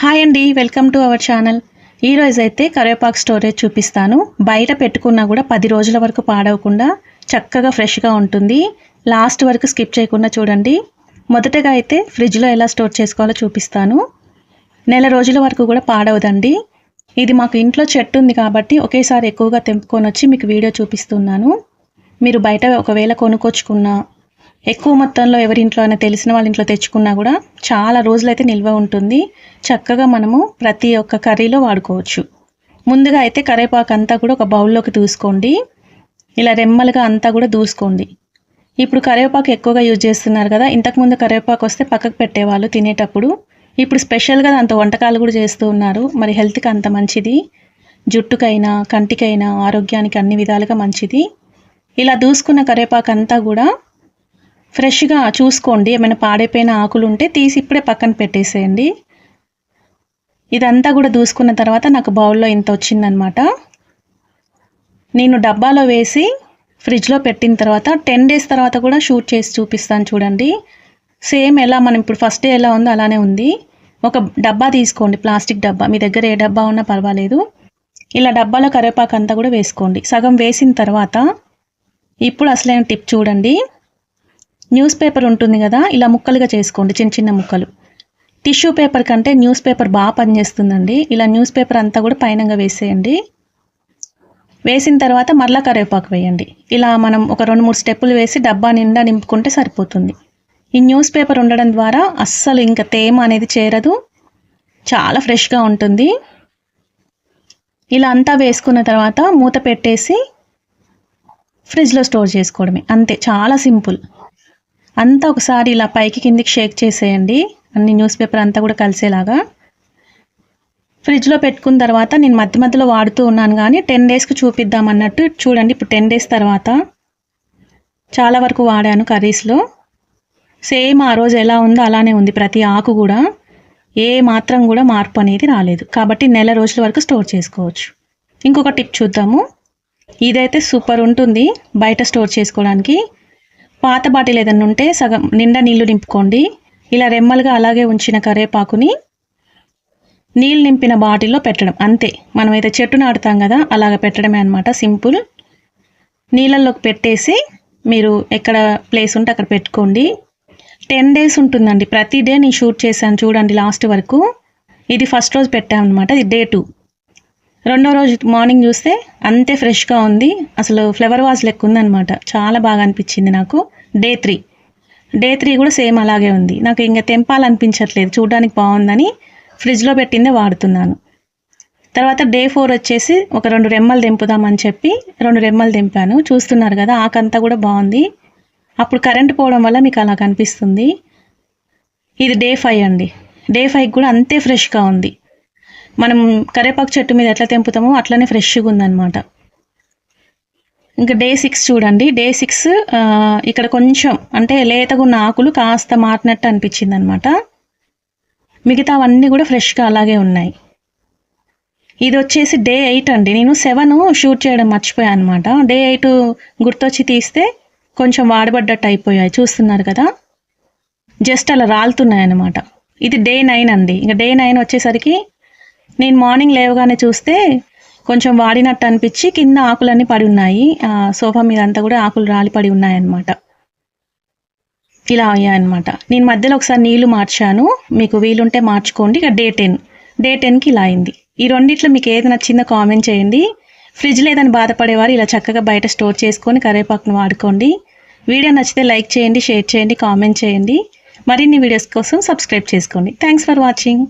Hi అండి welcome to our channel. ఈ రోజు అయితే కరివేపాకు స్టోరేజ్ చూపిస్తాను. బయట పెట్టుకున్నా కూడా పది రోజుల వరకు పాడవకుండా చక్కగా ఫ్రెష్గా ఉంటుంది. లాస్ట్ వరకు స్కిప్ చేయకుండా చూడండి. మొదటగా అయితే ఫ్రిడ్జ్లో ఎలా స్టోర్ చేసుకోవాలో చూపిస్తాను. నెల రోజుల వరకు కూడా పాడవదండి. ఇది మాకు ఇంట్లో చెట్టు ఉంది కాబట్టి ఒకేసారి ఎక్కువగా తెంపుకొని వచ్చి మీకు వీడియో చూపిస్తున్నాను. మీరు బయట ఒకవేళ కొనుక్కొచ్చుకున్న ఎక్కువ మొత్తంలో ఎవరి ఇంట్లో అయినా తెలిసిన వాళ్ళ ఇంట్లో తెచ్చుకున్నా కూడా చాలా రోజులైతే నిల్వ ఉంటుంది. చక్కగా మనము ప్రతి ఒక్క కర్రీలో వాడుకోవచ్చు. ముందుగా అయితే కరివేపాకు అంతా కూడా ఒక బౌల్లోకి దూసుకోండి. ఇలా రెమ్మలుగా అంతా కూడా దూసుకోండి. ఇప్పుడు కరివేపాకు ఎక్కువగా యూజ్ చేస్తున్నారు కదా ఇంతకుముందు కరివేపాకు వస్తే పక్కకు పెట్టేవాళ్ళు తినేటప్పుడు. ఇప్పుడు స్పెషల్గా దాంతో వంటకాలు కూడా చేస్తూ ఉన్నారు. మరి హెల్త్కి అంత మంచిది. జుట్టుకైనా కంటికైనా ఆరోగ్యానికి అన్ని విధాలుగా మంచిది. ఇలా దూసుకున్న కరివేపాకు అంతా కూడా ఫ్రెష్గా చూసుకోండి. ఏమైనా పాడైపోయిన ఆకులు ఉంటే తీసి ఇప్పుడే పక్కన పెట్టేసేయండి. ఇదంతా కూడా దూసుకున్న తర్వాత నాకు బౌల్లో ఇంత వచ్చిందనమాట. నేను డబ్బాలో వేసి ఫ్రిడ్జ్లో పెట్టిన తర్వాత టెన్ డేస్ తర్వాత కూడా షూట్ చేసి చూపిస్తాను చూడండి. సేమ్ ఎలా మనం ఇప్పుడు ఫస్ట్ డే ఎలా ఉందో అలానే ఉంది. ఒక డబ్బా తీసుకోండి ప్లాస్టిక్ డబ్బా. మీ దగ్గర ఏ డబ్బా ఉన్నా పర్వాలేదు. ఇలా డబ్బాలో కరివేపాకు అంతా కూడా వేసుకోండి. సగం వేసిన తర్వాత ఇప్పుడు అసలైన టిప్ చూడండి. న్యూస్ పేపర్ ఉంటుంది కదా ఇలా ముక్కలుగా చేసుకోండి చిన్న చిన్న ముక్కలు. టిష్యూ పేపర్ కంటే న్యూస్ పేపర్ బాగా పనిచేస్తుందండి. ఇలా న్యూస్ పేపర్ అంతా కూడా పైనంగా వేసేయండి. వేసిన తర్వాత మరలా కరివేపాకు వేయండి. ఇలా మనం ఒక రెండు మూడు స్టెప్పులు వేసి డబ్బా నిండా నింపుకుంటే సరిపోతుంది. ఈ న్యూస్ పేపర్ ఉండడం ద్వారా అస్సలు ఇంకా తేమ అనేది చేరదు. చాలా ఫ్రెష్గా ఉంటుంది. ఇలా అంతా వేసుకున్న తర్వాత మూత పెట్టేసి ఫ్రిడ్జ్లో స్టోర్ చేసుకోవడమే. అంతే చాలా సింపుల్. అంతా ఒకసారి ఇలా పైకి కిందికి షేక్ చేసేయండి. అన్ని న్యూస్ పేపర్ అంతా కూడా కలిసేలాగా. ఫ్రిడ్జ్లో పెట్టుకున్న తర్వాత నేను మధ్య మధ్యలో వాడుతూ ఉన్నాను కానీ టెన్ డేస్కి చూపిద్దాం అన్నట్టు చూడండి. ఇప్పుడు టెన్ డేస్ తర్వాత చాలా వరకు వాడాను కర్రీస్లో. సేమ్ ఆ రోజు ఎలా ఉందో అలానే ఉంది. ప్రతి ఆకు కూడా ఏ మాత్రం కూడా మార్పు అనేది రాలేదు. కాబట్టి నెల రోజుల వరకు స్టోర్ చేసుకోవచ్చు. ఇంకొక టిప్ చూద్దాము. ఇదైతే సూపర్ ఉంటుంది బయట స్టోర్ చేసుకోవడానికి. పాత బాటిల్ ఏదైనా ఉంటే సగం నిండా నీళ్ళు నింపుకోండి. ఇలా రెమ్మలుగా అలాగే ఉంచిన కరివేపాకుని నీళ్ళు నింపిన బాటిల్లో పెట్టడం. అంతే. మనమైతే చెట్టు నాటుతాం కదా అలాగ పెట్టడమే అనమాట సింపుల్. నీళ్ళల్లోకి పెట్టేసి మీరు ఎక్కడ ప్లేస్ ఉంటే అక్కడ పెట్టుకోండి. టెన్ డేస్ ఉంటుందండి. ప్రతి డే నేను షూట్ చేశాను చూడండి లాస్ట్ వరకు. ఇది ఫస్ట్ రోజు పెట్టామన్నమాట. ఇది డే టూ. రెండో రోజు మార్నింగ్ చూస్తే అంతే ఫ్రెష్గా ఉంది. అసలు ఫ్లవర్ వాజ్ లెక్క ఉందనమాట చాలా బాగా అనిపించింది నాకు. డే త్రీ డే త్రీ కూడా సేమ్ అలాగే ఉంది. నాకు ఇంకా తెంపాలనిపించట్లేదు. చూడడానికి బాగుందని ఫ్రిడ్జ్లో పెట్టిందే వాడుతున్నాను. తర్వాత డే ఫోర్ వచ్చేసి ఒక రెండు రెమ్మలు తెంపుదామని చెప్పి రెండు రెమ్మలు తెంపాను. చూస్తున్నారు కదా ఆకంతా కూడా బాగుంది. అప్పుడు కరెంట్ పోవడం వల్ల మీకు అలా కనిపిస్తుంది. ఇది డే ఫైవ్ అండి. డే ఫైవ్ కూడా అంతే ఫ్రెష్గా ఉంది. మనం కరేపాకు చెట్టు మీద ఎట్లా తెంపుతామో అట్లనే ఫ్రెష్గా ఉందన్నమాట. ఇంకా డే సిక్స్ చూడండి. డే సిక్స్ ఇక్కడ కొంచెం అంటే లేతగా ఉన్న ఆకులు కాస్త మారినట్టు అనిపించింది అనమాట మిగతావన్నీ కూడా ఫ్రెష్గా అలాగే ఉన్నాయి. ఇది వచ్చేసి డే ఎయిట్ అండి. నేను సెవెన్ షూట్ చేయడం మర్చిపోయాను అనమాట డే ఎయిట్ గుర్తొచ్చి తీస్తే కొంచెం వాడబడ్డట్టు అయిపోయాయి. చూస్తున్నారు కదా? జస్ట్ అలా రాలుతున్నాయి అనమాట ఇది డే నైన్ అండి. ఇంకా డే నైన్ వచ్చేసరికి నేను మార్నింగ్ లేవగానే చూస్తే కొంచెం వాడినట్టు అనిపించి కింద ఆకులన్నీ పడి ఉన్నాయి. సోఫా మీద అంతా కూడా ఆకులు రాలి పడి ఉన్నాయన్నమాట. ఇలా అయ్యాయన్నమాట. నేను మధ్యలో ఒకసారి నీళ్ళు మార్చాను. మీకు వీలుంటే మార్చుకోండి. ఇక డే టెన్. డే టెన్కి ఇలా అయింది. ఈ రెండిట్లో మీకు ఏది నచ్చిందో కామెంట్ చేయండి. ఫ్రిడ్జ్ లేదని బాధపడేవారు ఇలా చక్కగా బయట స్టోర్ చేసుకొని కరివేపాకును వాడుకోండి. వీడియో నచ్చితే లైక్ చేయండి షేర్ చేయండి కామెంట్ చేయండి. మరిన్ని వీడియోస్ కోసం సబ్స్క్రైబ్ చేసుకోండి. Thanks for watching.